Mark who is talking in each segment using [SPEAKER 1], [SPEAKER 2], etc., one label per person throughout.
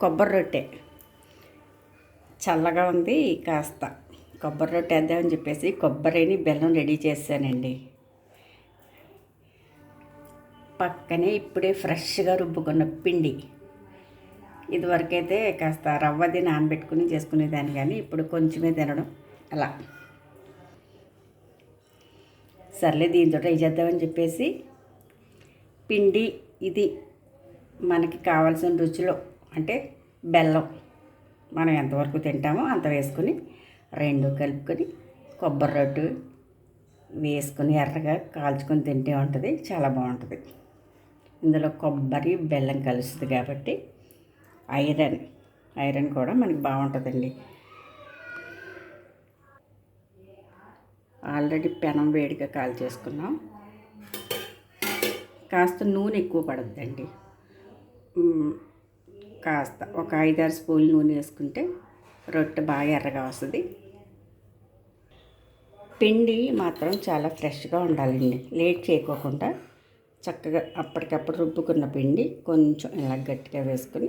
[SPEAKER 1] కొబ్బరి రొట్టె. చల్లగా ఉంది కాస్త కొబ్బరి రొట్టె వేద్దామని చెప్పేసి కొబ్బరిని బెల్లం రెడీ చేశానండి. పక్కనే ఇప్పుడే ఫ్రెష్గా రుబ్బుకున్న పిండి. ఇదివరకైతే కాస్త రవ్వది నానబెట్టుకుని చేసుకునేదాన్ని కానీ ఇప్పుడు కొంచెమే తినడం అలా. సర్లే దీంతో ట్రై చేద్దామని చెప్పేసి పిండి ఇది మనకి కావాల్సిన రుచిలో అంటే బెల్లం మనం ఎంతవరకు తింటామో అంత వేసుకొని రెండు కలుపుకొని కొబ్బరి రొట్టు వేసుకొని ఎర్రగా కాల్చుకొని తింటే ఉంటుంది చాలా బాగుంటుంది. ఇందులో కొబ్బరి బెల్లం కలుస్తుంది కాబట్టి ఐరన్ ఐరన్ కూడా మనకి బాగుంటుందండి. ఆల్రెడీ పెనం వేడిగా కాల్ చేసుకున్నాం కాస్త నూనె ఎక్కువ పడద్దండి. కాస్త ఒక ఐదారు స్పూన్లు నూనె వేసుకుంటే రొట్టె బాగా ఎర్రగా వస్తుంది. పిండి మాత్రం చాలా ఫ్రెష్గా ఉండాలండి. లేట్ చేయకోకుండా చక్కగా అప్పటికప్పుడు రుబ్బుకున్న పిండి కొంచెం ఇలా గట్టిగా వేసుకొని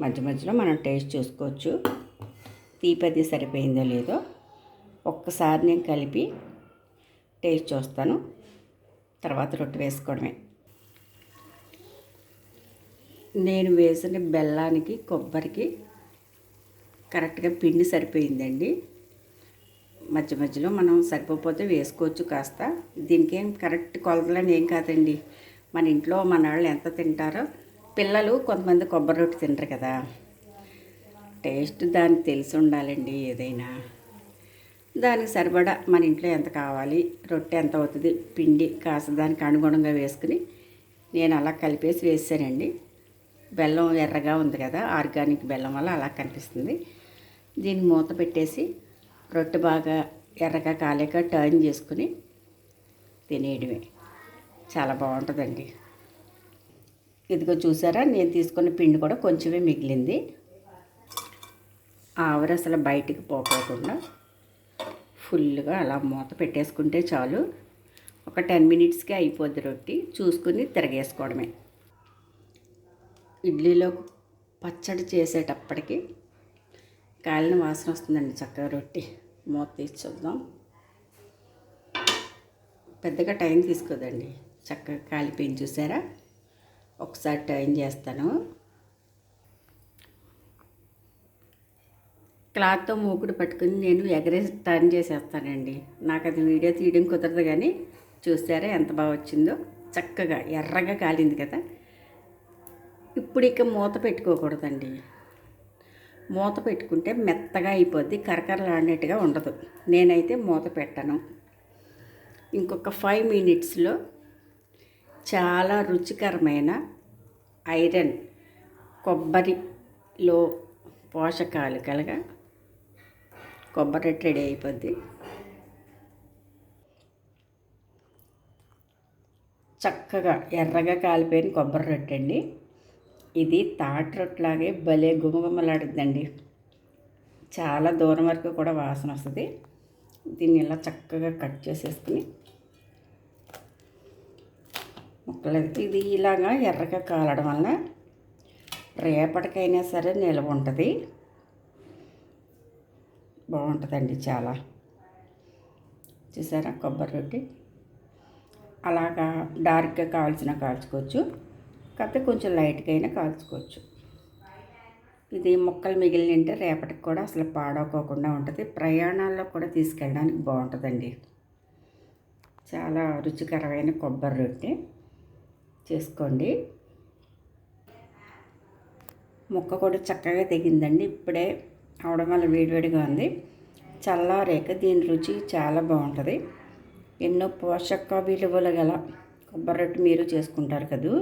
[SPEAKER 1] మధ్య మధ్యలో మనం టేస్ట్ చూసుకోవచ్చు. తీపది సరిపోయిందో లేదో ఒక్కసారి నేను కలిపి టేస్ట్ చూస్తాను. తర్వాత రొట్టె వేసుకోవడమే. నేను వేసిన బెల్లానికి కొబ్బరికి కరెక్ట్గా పిండి సరిపోయిందండి. మధ్య మధ్యలో మనం సరిపోతే వేసుకోవచ్చు కాస్త. దీనికి ఏం కరెక్ట్ కొలతలని ఏం కాదండి. మన ఇంట్లో మన వాళ్ళు ఎంత తింటారో పిల్లలు కొంతమంది కొబ్బరి రొట్టె తింటారు కదా. టేస్ట్ దానికి తెలిసి ఉండాలండి ఏదైనా. దానికి సరిపడా మన ఇంట్లో ఎంత కావాలి రొట్టె ఎంత అవుతుంది పిండి కాస్త దానికి అనుగుణంగా వేసుకుని నేను అలా కలిపేసి వేసానండి. బెల్లం ఎర్రగా ఉంది కదా ఆర్గానిక్ బెల్లం వల్ల అలా కనిపిస్తుంది. దీన్ని మూత పెట్టేసి రొట్టె బాగా ఎర్రగా కాలేక టర్న్ చేసుకుని తినేయడమే. చాలా బాగుంటుందండి. ఇదిగో చూసారా నేను తీసుకున్న పిండి కూడా కొంచెమే మిగిలింది. ఆవిరి అసలు బయటికి పోకోకుండా ఫుల్గా అలా మూత పెట్టేసుకుంటే చాలు. ఒక టెన్ మినిట్స్కి అయిపోద్ది రొట్టి. చూసుకుని తిరగేసుకోవడమే. ఇడ్లీలో పచ్చడి చేసేటప్పటికి కాలిన వాసన వస్తుందండి చక్కగా రొట్టి. మూత తీసి చూద్దాం. పెద్దగా టైం తీసుకోదండి. చక్కగా కాలిపోయింది చూసారా? ఒకసారి టైం చేస్తాను. క్లాత్తో మూకుడు పట్టుకుని నేను ఎగరేసి టర్న్ చేసేస్తానండి. నాకు అది వీడియో తీయడం కుదరదు కానీ చూసారా ఎంత బాగా వచ్చిందో? చక్కగా ఎర్రగా కాలింది కదా? ఇప్పుడు ఇక మూత పెట్టుకోకూడదండి. మూత పెట్టుకుంటే మెత్తగా అయిపోద్ది కరకరలాడినట్టుగా ఉండదు. నేనైతే మూత పెట్టను. ఇంకొక ఫైవ్ మినిట్స్లో చాలా రుచికరమైన ఐరన్ కొబ్బరిలో పోషకాలు కలగా కొబ్బరి రొట్టె రెడీ అయిపోద్ది. చక్కగా ఎర్రగా కాలిపోయిన కొబ్బరి రొట్టె అండి ఇది తాటి రొట్టెలాగే భలే గుమగుమలాడుద్దండి. చాలా దూరం వరకు కూడా వాసన వస్తుంది. దీన్ని ఇలా చక్కగా కట్ చేసేసుకుని ముక్కలు ఇది ఇలాగా ఎర్రగా కాలడం వల్ల రేపటికైనా సరే నిల్వ ఉంటుంది. బాగుంటుందండి చాలా. చూసారా కొబ్బరి రొట్టి? అలాగా డార్క్గా కావాల్సిన కాల్చుకోవచ్చు. కాకపోతే కొంచెం లైట్గా అయినా కాల్చుకోవచ్చు. ఇది ముక్కలు మిగిలినంటే రేపటికి కూడా అసలు పాడవకోకుండా ఉంటుంది. ప్రయాణాల్లో కూడా తీసుకెళ్ళడానికి బాగుంటుందండి. చాలా రుచికరమైన కొబ్బరి రొట్టె చేసుకోండి. ముక్క కూడా చక్కగా తెగిందండి. ఇప్పుడే అవడం వల్ల వేడివేడిగా ఉంది. చల్లారేక దీని రుచి చాలా బాగుంటుంది. ఎన్నో పోషక విలువలు గల కొబ్బరి రొట్టె మీరు చేసుకుంటారు కదూ?